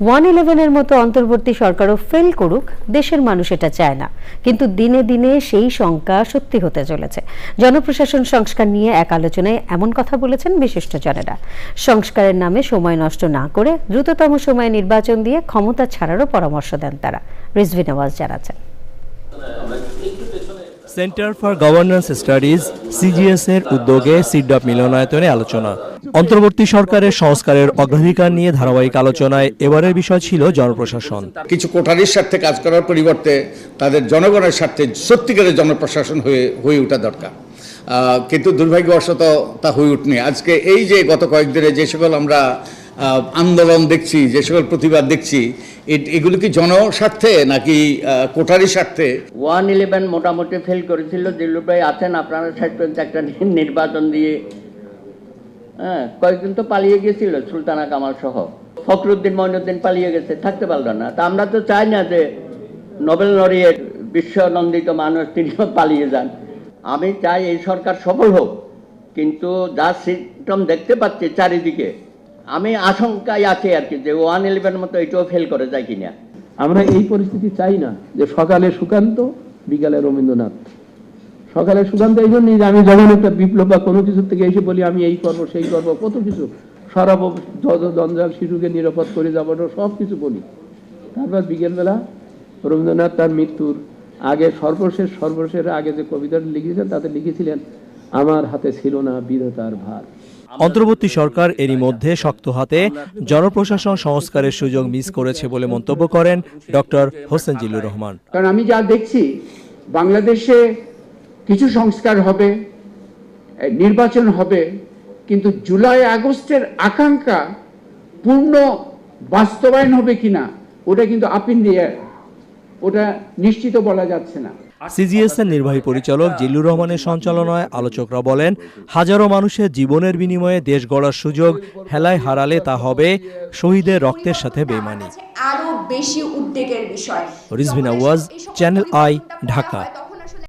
One ইলেভেনের মতো অন্তর্বর্তী সরকারও ফেল করুক, দেশের মানুষ এটা চায় না। কিন্তু দিনে দিনে সেই শঙ্কা সত্যি হতে চলেছে। জনপ্রশাসন সংস্কার নিয়ে এক আলোচনায় এমন কথা বলেছেন বিশিষ্টজনেরা। সংস্কারের নামে সময় নষ্ট না করে দ্রুততম সময়ে নির্বাচন দিয়ে ক্ষমতা ছাড়ারও পরামর্শ দেন তারা। রিজভি নওয়াজ জানাচ্ছেন। Centre for governance studies CGS এর উদ্যোগে সিডপ মিলনায়তনে আলোচনা। অন্তর্বর্তী সরকারের সংস্কারের অগ্রাধিকার নিয়ে ধারাবাহিক আলোচনায় এবারের বিষয় ছিল জনপ্রশাসন। কিছু কোঠারির স্বার্থে কাজ করার পরিবর্তে তাদের জনগণের স্বার্থে সত্যিকারের জনপ্রশাসন হয়ে হয়ে ওঠা দরকার। কিন্তু দুর্ভাগ্যবশত তা হয়ে উঠনি আজকে এই যে গত কয়েকদিনে যে সকল আমরা আন্দোলন দেখছি, যে সকল প্রতিবাদ দেখছি এগুলো কি জনস্বার্থে নাকি কোঠারির স্বার্থে? ওয়ান ইলেভেন মোটামুটি ফেল করেছিল দিল্লু আছেন, আপনারা পর্যন্ত একটা নির্বাচন দিয়ে হ্যাঁ কয়েকদিন তো পালিয়ে গেছিল, সুলতানা কামাল সহ। ফখরুদ্দিন মঈনুদ্দিন পালিয়ে গেছে, থাকতে পারল না। তা আমরা তো চাই না যে নোবেল লরিয়েট বিশ্বনন্দিত মানুষ তিনিও পালিয়ে যান। আমি চাই এই সরকার সফল হোক, কিন্তু যা সিস্টেম দেখতে পাচ্ছি চারিদিকে আমি আশঙ্কায় আছি আর কি যে ওয়ান ইলেভেন মতো এটাও ফেল করে যায় কিনা। আমরা এই পরিস্থিতি চাই না যে সকালে সুকান্ত, বিকালে রবীন্দ্রনাথ। সকালে সুকান্ত, এই জন্যই যে আমি যখন একটা বিপ্লব বা কোনো কিছুর থেকে এসে বলি, আমি এই করব, সেই করব, কত কিছু। সরাব যত দঞ্জাল, শিশুকে নিরাপদ করে যাব সব কিছু বলি। তারপর বিকেলবেলা রবীন্দ্রনাথ তার মৃত্যুর আগে সর্বশেষ সর্বশেষ আগে যে কবিতাটা লিখেছেন, তাতে লিখেছিলেন, আমার হাতে ছিল না বিধতার ভার। অন্তর্বর্তী সরকার এরই মধ্যে শক্ত হাতে জনপ্রশাসন সংস্কারের সুযোগ মিস করেছে বলে মন্তব্য করেন ডক্টর হোসেন জিল্লুর রহমান। কারণ আমি যা দেখছি বাংলাদেশে কিছু সংস্কার হবে নির্বাচন হবে কিন্তু জুলাই আগস্টের আকাঙ্ক্ষা পূর্ণ বাস্তবায়ন হবে কিনা ওটা কিন্তু আপ ইন ওটা নিশ্চিত বলা যাচ্ছে না। সিজিএস এর নির্বাহী পরিচালক জিল্লুর রহমানের সঞ্চালনায় আলোচকরা বলেন হাজারো মানুষের জীবনের বিনিময়ে দেশ গড়ার সুযোগ হেলায় হারালে তা হবে শহীদের রক্তের সাথে বেমানি আরও বেশি উদ্বেগের বিষয়। রিজভিনা ওয়াজ চ্যানেল আই ঢাকা।